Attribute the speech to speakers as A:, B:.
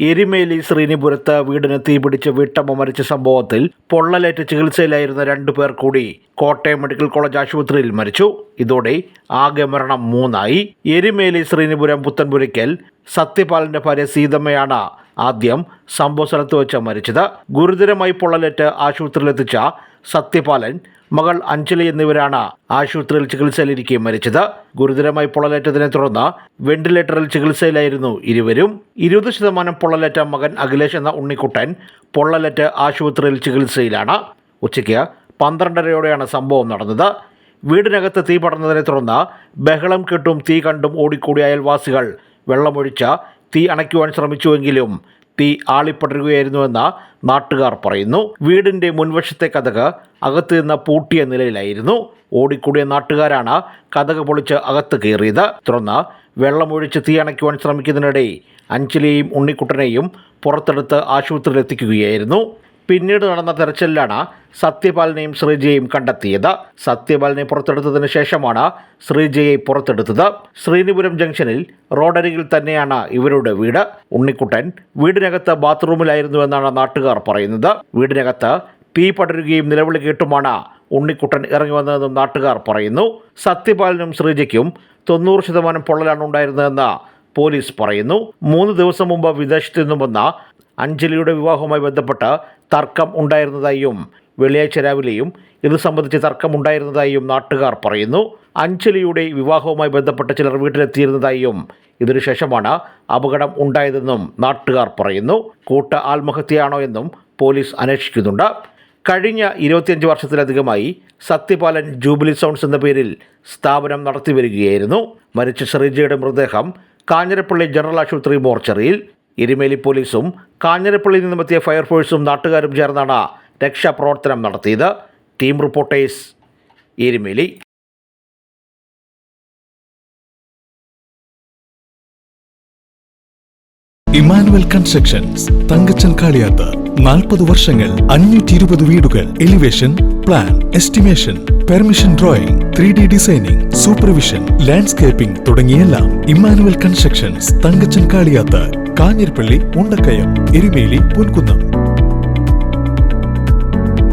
A: എരിമേലി ശ്രീനിപുരത്ത് വീടിന് തീപിടിച്ച് വീട്ടമ്മ മരിച്ച സംഭവത്തിൽ പൊള്ളലേറ്റ് ചികിത്സയിലായിരുന്ന രണ്ടു പേർ കൂടി കോട്ടയം മെഡിക്കൽ കോളേജ് ആശുപത്രിയിൽ മരിച്ചു. ഇതോടെ ആകെ മരണം മൂന്നായി. എരിമേലി ശ്രീനിപുരം പുത്തൻപുരയ്ക്കൽ സത്യപാലന്റെ ഭാര്യ സീതമ്മയാണ് ആദ്യം സംഭവ സ്ഥലത്ത് വെച്ച് മരിച്ചത്. ഗുരുതരമായി പൊള്ളലേറ്റ് ആശുപത്രിയിലെത്തിച്ച സത്യപാലൻ മകൾ അഞ്ജലി എന്നിവരാണ് ആശുപത്രിയിൽ ചികിത്സയിലിരിക്കെ മരിച്ചത്. ഗുരുതരമായി പൊള്ളലേറ്റതിനെ തുടർന്ന് വെന്റിലേറ്ററിൽ ചികിത്സയിലായിരുന്നു ഇരുവരും. ഇരുപത് ശതമാനം പൊള്ളലേറ്റ മകൻ അഖിലേഷ് എന്ന ഉണ്ണിക്കുട്ടൻ പൊള്ളലേറ്റ് ആശുപത്രിയിൽ ചികിത്സയിലാണ്. ഉച്ചയ്ക്ക് പന്ത്രണ്ടരയോടെയാണ് സംഭവം നടന്നത്. വീടിനകത്ത് തീ പടർന്നതിനെ തുടർന്ന് ബഹളം കെട്ടും തീ കണ്ടും ഓടിക്കൂടിയ അയൽവാസികൾ വെള്ളമൊഴിച്ച് തീ അണയ്ക്കുവാൻ ശ്രമിച്ചുവെങ്കിലും തീ ആളിപ്പടരുകയായിരുന്നുവെന്ന് നാട്ടുകാർ പറയുന്നു. വീടിന്റെ മുൻവശത്തെ കഥക് അകത്ത് നിന്ന് പൂട്ടിയ നിലയിലായിരുന്നു. ഓടിക്കൂടിയ നാട്ടുകാരാണ് കഥക് പൊളിച്ച് അകത്ത് കയറിയത്. തുടർന്ന് വെള്ളമൊഴിച്ച് തീ അണയ്ക്കുവാൻ ശ്രമിക്കുന്നതിനിടെ അഞ്ചലിയെയും ഉണ്ണിക്കുട്ടനെയും പുറത്തെടുത്ത് ആശുപത്രിയിൽ എത്തിക്കുകയായിരുന്നു പിന്നീട് നടന്ന തെരച്ചിലിലാണ് സത്യപാലിനെയും ശ്രീജയെയും കണ്ടെത്തിയത്. സത്യപാലിനെ പുറത്തെടുത്തതിന് ശേഷമാണ് ശ്രീജയെ പുറത്തെടുത്തത്. ശ്രീനിപുരം ജംഗ്ഷനിൽ റോഡരികിൽ തന്നെയാണ് ഇവരുടെ വീട്. ഉണ്ണിക്കുട്ടൻ വീടിനകത്ത് ബാത്റൂമിലായിരുന്നുവെന്നാണ് നാട്ടുകാർ പറയുന്നത്. വീടിനകത്ത് തീ പടരുകയും നിലവിളി കേട്ടുമാണ് ഉണ്ണിക്കുട്ടൻ ഇറങ്ങി വന്നതെന്നും നാട്ടുകാർ പറയുന്നു. സത്യപാലിനും ശ്രീജയ്ക്കും തൊണ്ണൂറ് ശതമാനം പൊള്ളലാണ് ഉണ്ടായിരുന്നതെന്ന് പോലീസ് പറയുന്നു. മൂന്ന് ദിവസം മുമ്പ് വിദേശത്തു നിന്നും വന്ന അഞ്ജലിയുടെ വിവാഹവുമായി ബന്ധപ്പെട്ട തർക്കം ഉണ്ടായിരുന്നതായും വെള്ളിയാഴ്ച രാവിലെയും ഇത് സംബന്ധിച്ച് തർക്കമുണ്ടായിരുന്നതായും നാട്ടുകാർ പറയുന്നു. അഞ്ജലിയുടെ വിവാഹവുമായി ബന്ധപ്പെട്ട ചിലർ വീട്ടിലെത്തിയിരുന്നതായും ഇതിനുശേഷമാണ് അപകടം ഉണ്ടായതെന്നും നാട്ടുകാർ പറയുന്നു. കൂട്ട ആത്മഹത്യയാണോ എന്നും പോലീസ് അന്വേഷിക്കുന്നുണ്ട്. കഴിഞ്ഞ ഇരുപത്തിയഞ്ച് വർഷത്തിലധികമായി സത്യപാലൻ ജൂബിലി സൗണ്ട്സ് എന്ന പേരിൽ സ്ഥാപനം നടത്തി വരികയായിരുന്നു മരിച്ച ശ്രീജയുടെ മൃതദേഹം കാഞ്ഞിരപ്പള്ളി ജനറൽ ആശുപത്രി മോർച്ചറിയിൽ എരുമേലി പോലീസും കാഞ്ഞിരപ്പള്ളിയിൽ നിന്നുമെത്തിയ ഫയർഫോഴ്സും നാട്ടുകാരും ചേർന്നാണ് രക്ഷാപ്രവർത്തനം നടത്തിയത്. Team reporters Erumeli
B: Emmanuel constructions Thankachan Kaliyath നാൽപ്പത് വർഷങ്ങൾ അഞ്ഞൂറ്റി ഇരുപത് വീടുകൾ elevation plan estimation permission drawing three D designing supervision landscaping തുടങ്ങിയെല്ലാം Emmanuel constructions Thankachan Kaliyath Kanjirappally Mundakayam Erumeli Ponkunnam.